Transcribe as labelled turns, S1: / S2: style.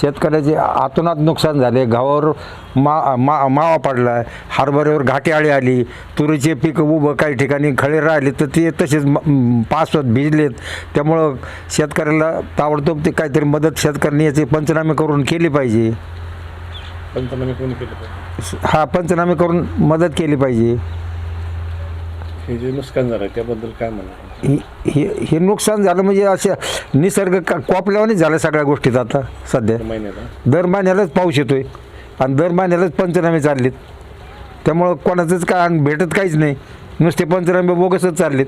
S1: शेतकऱ्याचे आतोनात नुकसान झाले. गावावर मा मा मावा पडला हरभऱ्यावर घाटी आळी आली तुरीचे पीक उभं काही ठिकाणी खळे राहिले तर ते तसेच पावसात भिजलेत. त्यामुळं शेतकऱ्याला ताबडतोब ते काहीतरी मदत शेतकऱ्यांनी याचे पंचनामे करून केली पाहिजे.
S2: पंचनामे कोणी केलं पाहिजे?
S1: हा पंचनामे करून मदत केली पाहिजे.
S2: हे जे नुकसान झालं त्याबद्दल काय म्हणणार
S1: हे हे- हे नुकसान झालं म्हणजे अशा निसर्ग का- कोपल्यावानीच झालं सगळ्या गोष्टीत आता सध्या.
S2: महिन्याला?
S1: दर महिन्यालाच पाऊस येतोय आणि दर महिन्यालाच पंचनामे चाललेत. त्यामुळं कोणाचंच काय आणि भेटत काहीच नाही. नुसते पंचनामे बोगसच चाललेत.